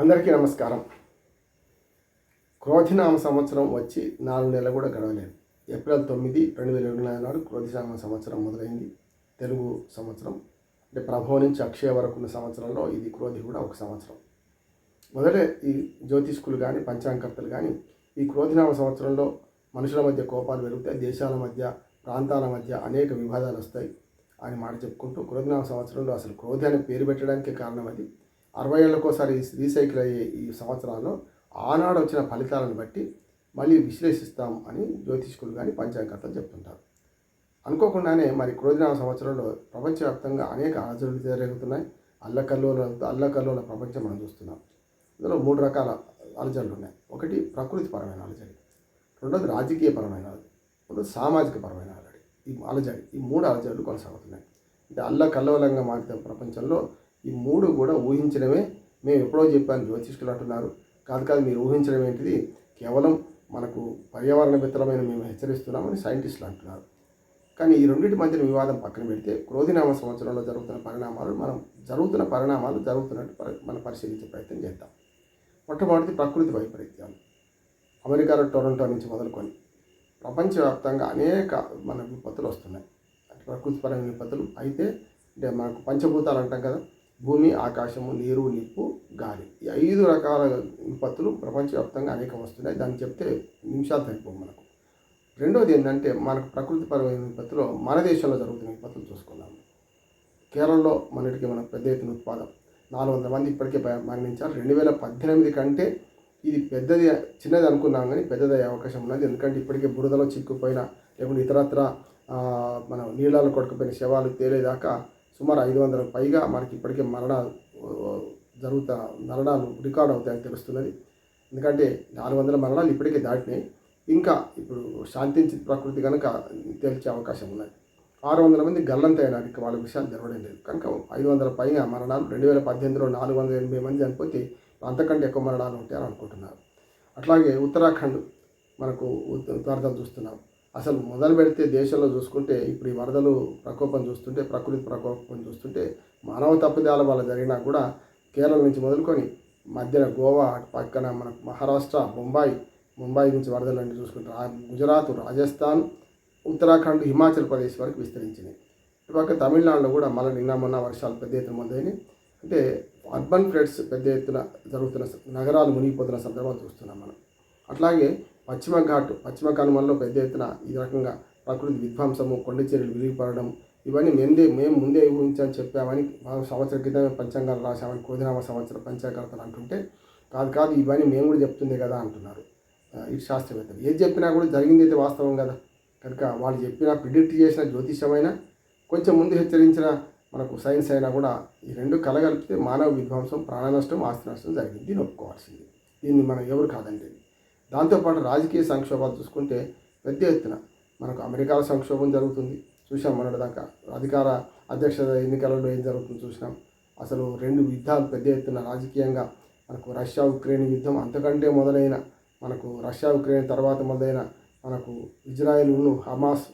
అందరికీ నమస్కారం. క్రోధినామ సంవత్సరం వచ్చి నాలుగు నెలలు కూడా గడవలేదు. ఏప్రిల్ తొమ్మిది రెండు వేల ఇరవై నాలుగు నాడు క్రోధినామ సంవత్సరం మొదలైంది. తెలుగు సంవత్సరం అంటే ప్రభవ నుంచి అక్షయ వరకు ఉన్న సంవత్సరంలో ఇది క్రోధి కూడా ఒక సంవత్సరం. మొదలే ఈ జ్యోతిష్కులు కానీ పంచాంగకర్తలు కానీ ఈ క్రోధినామ సంవత్సరంలో మనుషుల మధ్య కోపాలు పెరుగుతాయి దేశాల మధ్య ప్రాంతాల మధ్య అనేక వివాదాలు వస్తాయి అని మాట చెప్పుకుంటూ క్రోధినామ సంవత్సరంలో అసలు క్రోధి అనే పేరు పెట్టడానికి కారణం అది. అరవై ఏళ్ళకోసారి రీసైకిల్ అయ్యే ఈ సంవత్సరాల్లో ఆనాడు వచ్చిన ఫలితాలను బట్టి మళ్ళీ విశ్లేషిస్తాం అని జ్యోతిష్కులు కానీ పంచాంగకర్తలు చెప్తుంటారు. అనుకోకుండానే మరి క్రోధినామ సంవత్సరంలో ప్రపంచవ్యాప్తంగా అనేక ఆచరణలు జరుగుతున్నాయి. అల్లకల్లోల అల్లకల్లోల ప్రపంచం మనం చూస్తున్నాం. ఇందులో మూడు రకాల అలజడులు ఉన్నాయి. ఒకటి ప్రకృతి పరమైన అలజడి రెండోది రాజకీయపరమైన అలజడి సామాజిక పరమైన అలజడి ఈ అలజడి ఈ మూడు అలజడులు కొనసాగుతున్నాయి. అంటే అల్లకల్లోలంగా మారిన ప్రపంచంలో ఈ మూడు కూడా ఊహించడమే మేము ఎప్పుడో చెప్పాను జ్యోతిష్కులు అంటున్నారు కాదు కాదు మీరు ఊహించడం ఏంటిది? కేవలం మనకు పర్యావరణ మిత్రమైన మేము హెచ్చరిస్తున్నామని సైంటిస్టులు అంటున్నారు. కానీ ఈ రెండింటి మధ్యన వివాదం పక్కన పెడితే క్రోధినామ సంవత్సరంలో జరుగుతున్న పరిణామాలు మనం జరుగుతున్న పరిణామాలు జరుగుతున్నట్టు మనం పరిశీలించే ప్రయత్నం చేద్దాం. మొట్టమొదటి ప్రకృతి వైపరీత్యాలు. అమెరికాలో టొరంటో నుంచి మొదలుకొని ప్రపంచవ్యాప్తంగా అనేక మన విపత్తులు వస్తున్నాయి. అంటే ప్రకృతిపరమైన విపత్తులు అయితే అంటే మనకు పంచభూతాలు అంటాం కదా భూమి ఆకాశము నీరు నిప్పు గాలి. ఈ ఐదు రకాల విపత్తులు ప్రపంచవ్యాప్తంగా అనేకం వస్తున్నాయి దాన్ని చెప్తే నిమిషాలు సరిపోవు మనకు. రెండోది ఏంటంటే మనకు ప్రకృతిపరమైన విపత్తులో మన దేశంలో జరుగుతున్న విపత్తులు చూసుకున్నాము కేరళలో మనటికి మన పెద్ద ఎత్తున ఉత్పాదం. నాలుగు వందల మంది ఇప్పటికే మరణించారు. రెండు వేల పద్దెనిమిది కంటే ఇది పెద్దది చిన్నది అనుకున్నాం కానీ పెద్దది అయ్యే అవకాశం ఉన్నది. ఎందుకంటే ఇప్పటికే బురదలో చిక్కుపోయిన లేకుంటే ఇతరత్ర మన నీళ్ళలో కొట్టుకుపోయిన శవాలు తేలేదాకా సుమారు ఐదు వందలకు పైగా మనకి ఇప్పటికే మరణాలు జరుగుతా మరణాలు రికార్డ్ అవుతాయని తెలుస్తున్నది. ఎందుకంటే నాలుగు వందల మరణాలు ఇప్పటికే దాటినాయి. ఇంకా ఇప్పుడు శాంతించి ప్రకృతి కనుక తేల్చే అవకాశం ఉన్నది. ఆరు వందల మంది గల్లంతైనారు వాళ్ళ విషయాలు జరగడం లేదు. కనుక ఐదు వందల పైగా మరణాలు రెండు వేల పద్దెనిమిదిలో నాలుగు వందల ఎనభై మంది చనిపోతే అంతకంటే ఎక్కువ మరణాలు ఉంటాయని అనుకుంటున్నారు. అట్లాగే ఉత్తరాఖండ్ మనకు ఉత్- చూస్తున్నాం. అసలు మొదలు పెడితే దేశంలో చూసుకుంటే ఇప్పుడు ఈ వరదలు ప్రకోపం చూస్తుంటే ప్రకృతి ప్రకోపం చూస్తుంటే మానవ తప్పిదాల వల్ల జరిగినా కూడా కేరళ నుంచి మొదలుకొని మధ్యన గోవా అటు పక్కన మనకు మహారాష్ట్ర ముంబాయి ముంబై నుంచి వరదలన్నీ చూసుకుంటే గుజరాత్ రాజస్థాన్ ఉత్తరాఖండ్ హిమాచల్ ప్రదేశ్ వరకు విస్తరించినాయి ఇటుపక్క తమిళనాడులో కూడా మళ్ళీ నిన్న మొన్న వర్షాలు పెద్ద ఎత్తున మొదలైనవి అంటే అర్బన్ ఫ్లడ్స్ పెద్ద ఎత్తున జరుగుతున్న నగరాలు మునిగిపోతున్న సందర్భాలు చూస్తున్నాం మనం. అట్లాగే పశ్చిమ ఘాట్ పశ్చిమ కనుమల్లో పెద్ద ఎత్తున ఈ రకంగా ప్రకృతి విధ్వంసము కొండ చర్యలు విరిగిపడడం ఇవన్నీ ముందే మేము ముందే ఊహించని చెప్పామని సంవత్సరం క్రితమే పంచాంగాలు రాశామని కోదినామ సంవత్సరం పంచాంగాలు అంటుంటే కాదు కాదు ఇవన్నీ మేము కూడా చెప్తుందే కదా అంటున్నారు. ఇటు శాస్త్రవేత్తలు. ఏది చెప్పినా కూడా జరిగింది అయితే వాస్తవం కదా. కనుక వాళ్ళు చెప్పిన ప్రిడిక్ట్ చేసిన జ్యోతిషమైనా కొంచెం ముందు హెచ్చరించిన మనకు సైన్స్ అయినా కూడా ఈ రెండు కలగలిపితే మానవ విధ్వంసం ప్రాణ నష్టం ఆస్తి నష్టం జరిగింది. దీన్ని ఒప్పుకోవాల్సింది. దీన్ని మనం ఎవరు కాదండి దాంతోపాటు రాజకీయ సంక్షోభాలు చూసుకుంటే పెద్ద ఎత్తున మనకు అమెరికాలో సంక్షోభం జరుగుతుంది. చూసాం మొన్నటి దాకా అధికార అధ్యక్ష ఎన్నికలలో ఏం జరుగుతుందో చూసినాం అసలు రెండు యుద్ధాలు పెద్ద ఎత్తున రాజకీయంగా మనకు రష్యా ఉక్రెయిన్ యుద్ధం అంతకంటే మొదలైన మనకు రష్యా ఉక్రెయిన్ తర్వాత మొదలైన మనకు ఇజ్రాయెల్ను హమాస్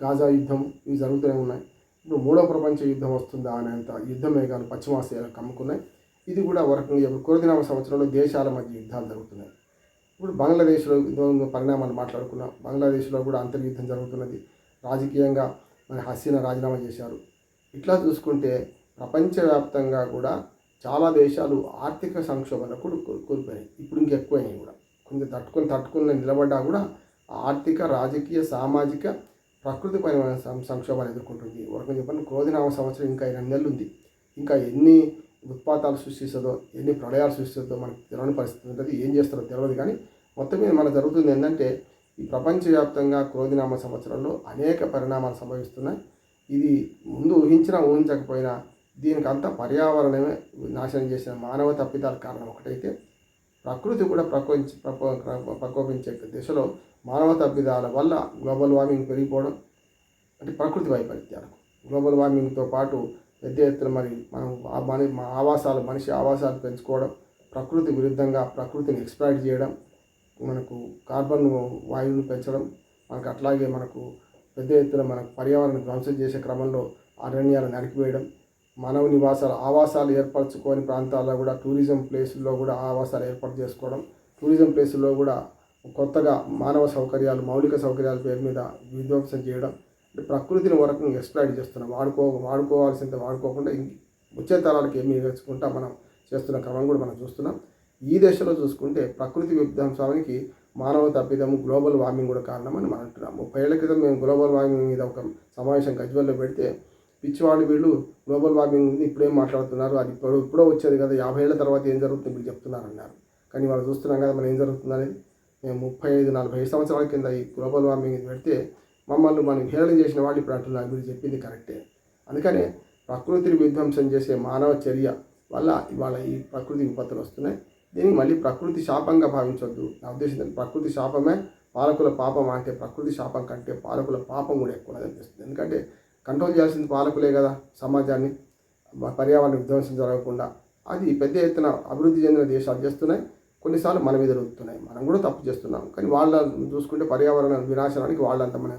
గాజా యుద్ధం ఇవి జరుగుతూనే ఉన్నాయి. ఇప్పుడు మూడో ప్రపంచ యుద్ధం వస్తుందా అనేంత యుద్ధ మేఘాలు పశ్చిమాసియాలకు కమ్ముకున్నాయి. ఇది కూడా వరకు రకంగా కొరదినామ సంవత్సరంలో దేశాల మధ్య యుద్ధాలు జరుగుతున్నాయి. ఇప్పుడు బంగ్లాదేశ్లో పరిణామాలు మాట్లాడుకున్నాం బంగ్లాదేశ్లో కూడా అంతర్యుద్ధం జరుగుతున్నది. రాజకీయంగా మన హసీనా రాజీనామా చేశారు. ఇట్లా చూసుకుంటే ప్రపంచవ్యాప్తంగా కూడా చాలా దేశాలు ఆర్థిక సంక్షోభాలకు కోల్పోయాయి ఇప్పుడు ఇంకెక్కువైనాయి కూడా. కొంచెం తట్టుకొని తట్టుకుని నిలబడ్డా కూడా ఆర్థిక రాజకీయ సామాజిక ప్రకృతిపరమైన సం- సంక్షోభాలు ఎదుర్కొంటుంది. వరకు చెప్పండి క్రోధినామ సంవత్సరం ఇంకా ఎనిమిది నెలలు ఉంది. ఇంకా ఎన్ని ఉత్పాతాలు సృష్టిస్తుందో ఎన్ని ప్రళయాలు సృష్టిస్తుందో మనకు తెలియని పరిస్థితి ఉంటుంది. ఏం చేస్తారో తెలియదు కానీ మొత్తం మీద మనకు జరుగుతుంది ఏంటంటే ఈ ప్రపంచవ్యాప్తంగా క్రోధినామ సంవత్సరంలో అనేక పరిణామాలు సంభవిస్తున్నాయి. ఇది ముందు ఊహించినా ఊహించకపోయినా దీనికి అంతా పర్యావరణమే నాశనం చేసిన మానవ తప్పిదాల కారణం ఒకటైతే ప్రకృతి కూడా ప్రకోపించి ప్రకోపించే దిశలో మానవ తప్పిదాల వల్ల గ్లోబల్ వార్మింగ్ పెరిగిపోవడం అంటే ప్రకృతి వైపరీత్యాలకు. గ్లోబల్ వార్మింగ్తో పాటు పెద్ద ఎత్తున మరి మనం ఆ మన మా ఆవాసాలు మనిషి ఆవాసాలు పెంచుకోవడం ప్రకృతి విరుద్ధంగా ప్రకృతిని ఎక్స్ప్లాయిట్ చేయడం మనకు కార్బన్ వాయువును పెంచడం మనకు అట్లాగే మనకు పెద్ద ఎత్తున మనకు పర్యావరణ ధ్వంసం చేసే క్రమంలో అరణ్యాలను నరికివేయడం మానవ నివాసాలు ఆవాసాలు ఏర్పరచుకోని ప్రాంతాల్లో కూడా టూరిజం ప్లేసుల్లో కూడా ఆవాసాలు ఏర్పాటు చేసుకోవడం టూరిజం ప్లేసుల్లో కూడా కొత్తగా మానవ సౌకర్యాలు మౌలిక సౌకర్యాల పేరు మీద విధ్వంసం చేయడం అంటే ప్రకృతిని వరకు ఎక్స్ప్లాయిట్ చేస్తున్నాం. వాడుకో వాడుకోవాల్సింది వాడుకోకుండా వచ్చే తరాలకు ఏమి నేర్చుకుంటా మనం చేస్తున్న క్రమం కూడా మనం చూస్తున్నాం. ఈ దశలో చూసుకుంటే ప్రకృతి విధ్వంసానికి మానవ తప్పిదము గ్లోబల్ వార్మింగ్ కూడా కారణమని మనం అంటున్నాం ముప్పై ఏళ్ళ క్రితం మేము గ్లోబల్ వార్మింగ్ మీద ఒక సమావేశం గజ్వల్లో పెడితే పిచ్చివాళ్ళు వీళ్ళు గ్లోబల్ వార్మింగ్ గురించి ఇప్పుడేం మాట్లాడుతున్నారు? అది ఇప్పుడు ఇప్పుడో వచ్చేది కదా యాభై ఏళ్ళ తర్వాత ఏం జరుగుతుంది ఇప్పుడు చెప్తున్నారు అన్నారు కానీ వాళ్ళు చూస్తున్నాం కదా మనం ఏం జరుగుతుంది అనేది? మేము ముప్పై ఐదు నలభై ఐదు సంవత్సరాల కింద ఈ గ్లోబల్ వార్మింగ్ పెడితే మమ్మల్ని మనం హేళన చేసిన వాళ్ళు ఇప్పుడు అంటున్నారు మీరు చెప్పింది కరెక్టే. అందుకనే ప్రకృతిని విధ్వంసం చేసే మానవ చర్య వల్ల ఇవాళ ఈ ప్రకృతి విపత్తులు వస్తున్నాయి. దీనికి మళ్ళీ ప్రకృతి శాపంగా భావించవద్దు నా ఉద్దేశం ప్రకృతి శాపమే పాలకుల పాపం అంటే ప్రకృతి శాపం కంటే పాలకుల పాపం కూడా ఎక్కువ అనిపిస్తుంది ఎందుకంటే కంట్రోల్ చేయాల్సింది పాలకులే కదా సమాజాన్ని. పర్యావరణ విధ్వంసం జరగకుండా. అది పెద్ద ఎత్తున అభివృద్ధి చెందిన దేశాలు చేస్తున్నాయి. కొన్నిసార్లు మన మీద రుగుతున్నాయి మనం కూడా తప్పు చేస్తున్నాం. కానీ వాళ్ళ చూసుకుంటే పర్యావరణ వినాశనానికి వాళ్ళంత మన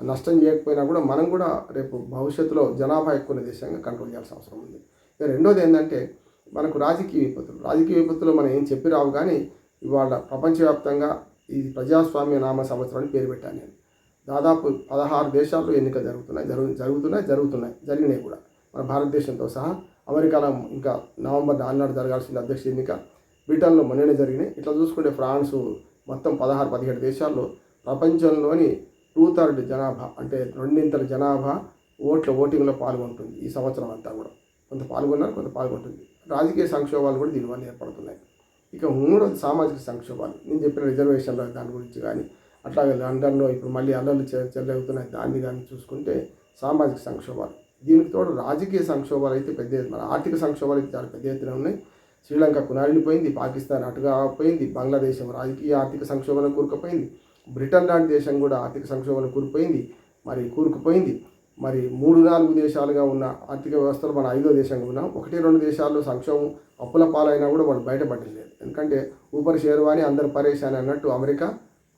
నష్టం చేయకపోయినా కూడా మనం కూడా రేపు భవిష్యత్తులో జనాభా ఎక్కువ దేశంగా కంట్రోల్ చేయాల్సిన అవసరం ఉంది. ఇక రెండోది ఏంటంటే మనకు రాజకీయ విపత్తులు. రాజకీయ విపత్తులో మనం ఏం చెప్పి రావు కానీ ఇవాళ ప్రపంచవ్యాప్తంగా ఈ ప్రజాస్వామ్య నామ సంవత్సరాన్ని పేరు పెట్టాను నేను. దాదాపు పదహారు దేశాల్లో ఎన్నికలు జరుగుతున్నాయి. జరుగు జరుగుతున్నాయి జరుగుతున్నాయి. జరిగినాయి కూడా. మన భారతదేశంతో సహా అమెరికాలో ఇంకా నవంబర్ నాలుగు నాడు జరగాల్సిన అధ్యక్ష ఎన్నిక బ్రిటన్లో మొన్ననే జరిగినాయి. ఇట్లా చూసుకుంటే ఫ్రాన్స్ మొత్తం పదహారు పదిహేడు దేశాల్లో ప్రపంచంలోని టూ థర్డ్ జనాభా అంటే రెండింతల జనాభా ఓట్ల ఓటింగ్లో పాల్గొంటుంది ఈ సంవత్సరం అంతా కూడా. కొంత పాల్గొన్నారు కొంత పాల్గొంటుంది. రాజకీయ సంక్షోభాలు కూడా దీనివల్ల ఏర్పడుతున్నాయి. ఇక మూడోది సామాజిక సంక్షోభాలు. నేను చెప్పిన రిజర్వేషన్ల దాని గురించి కానీ అట్లాగే లండన్లో ఇప్పుడు మళ్ళీ అల్లర్లు చె- చెలరేగుతున్నాయి దాన్ని కానీ చూసుకుంటే సామాజిక సంక్షోభాలు. దీనికి తోడు రాజకీయ సంక్షోభాలు అయితే పెద్ద ఎత్తున- మన ఆర్థిక సంక్షోభాలు అయితే చాలా పెద్ద ఎత్తున ఉన్నాయి. శ్రీలంక కునారిపోయింది పాకిస్తాన్ అటుగా పోయింది బంగ్లాదేశం రాజకీయ ఆర్థిక సంక్షోభంలో కూరుకుపోయింది బ్రిటన్ లాంటి దేశం కూడా ఆర్థిక సంక్షోభంలో కూరుకుపోయింది మరి కూరుకుపోయింది. మరి మూడు నాలుగు దేశాలుగా ఉన్న ఆర్థిక వ్యవస్థలో మన ఐదో దేశంగా ఉన్నాం ఒకటి రెండు దేశాల్లో సంక్షోభం అప్పుల పాలైనా కూడా వాళ్ళు బయటపడలేదు ఎందుకంటే ఊపరి షేర్వాణి అందరు పరేశాని అన్నట్టు అమెరికా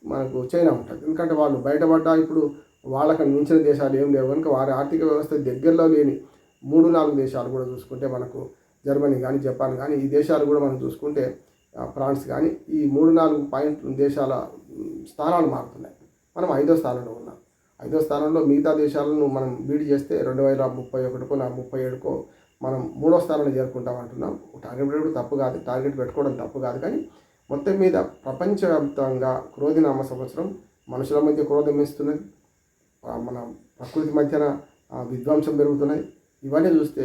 మనకు చైనా ఉంటుంది. ఎందుకంటే వాళ్ళు బయటపడ్డా ఇప్పుడు వాళ్ళకి మించిన దేశాలు ఏం లేవు. కనుక వారి ఆర్థిక వ్యవస్థ దగ్గరలో లేని మూడు నాలుగు దేశాలు కూడా చూసుకుంటే మనకు జర్మనీ కానీ జపాన్ కానీ ఈ దేశాలు కూడా మనం చూసుకుంటే ఫ్రాన్స్ కానీ ఈ మూడు నాలుగు పాయింట్ దేశాల స్థానాలు మారుతున్నాయి. మనం ఐదో స్థానంలో ఉన్నాం. ఐదో స్థానంలో మిగతా దేశాలను మనం బీడ్ చేస్తే రెండు వేల ముప్పై ఒకటికో నా ముప్పై ఏడుకో మనం మూడో స్థానంలో చేరుకుంటాం అంటున్నాం. టార్గెట్ పెట్టుకోవడం తప్పు కాదు. టార్గెట్ పెట్టుకోవడం తప్పు కాదు. కానీ మొత్తం మీద ప్రపంచవ్యాప్తంగా క్రోధినామ సంవత్సరం మనుషుల మధ్య క్రోధం ఇస్తున్నది మన ప్రకృతి మధ్యన విధ్వంసం పెరుగుతున్నాయి ఇవన్నీ చూస్తే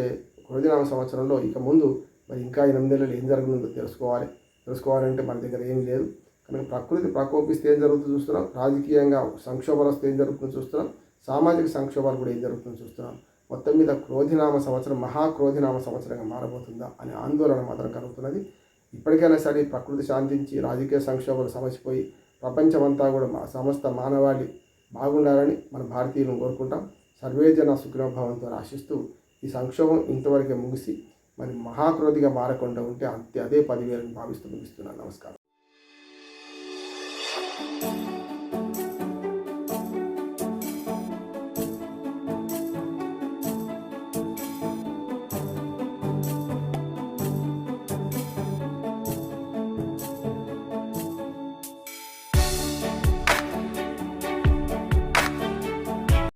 క్రోధినామ సంవత్సరంలో ఇక ముందు మరి ఇంకా ఎనిమిదేళ్ళు ఏం జరగనుందో తెలుసుకోవాలి. తెలుసుకోవాలంటే మన దగ్గర ఏం లేదు. కనుక ప్రకృతి ప్రకోపిస్తే ఏం జరుగుతుందో చూస్తున్నాం. రాజకీయంగా సంక్షోభాలు వస్తే ఏం జరుగుతుందో చూస్తున్నాం. సామాజిక సంక్షోభాలు కూడా ఏం జరుగుతుందో చూస్తున్నాం. మొత్తం మీద క్రోధినామ సంవత్సరం మహా క్రోధినామ సంవత్సరంగా మారబోతుందా అనే ఆందోళన మాత్రం కలుగుతున్నది. ఇప్పటికైనా సరే ప్రకృతి శాంతించి రాజకీయ సంక్షోభాలు సమసిపోయి ప్రపంచమంతా కూడా మా సమస్త మానవాళి బాగుండాలని మన భారతీయులను కోరుకుంటాం. సర్వేజన సుఖినోభావంతో ఆశిస్తూ ఈ సంక్షోభం ఇంతవరకే ముగిసి మరి మహాక్రోధిగా మారకుండా ఉంటే అంతే అదే పదివేలను భావిస్తూ ముగిస్తున్నాను. నమస్కారం.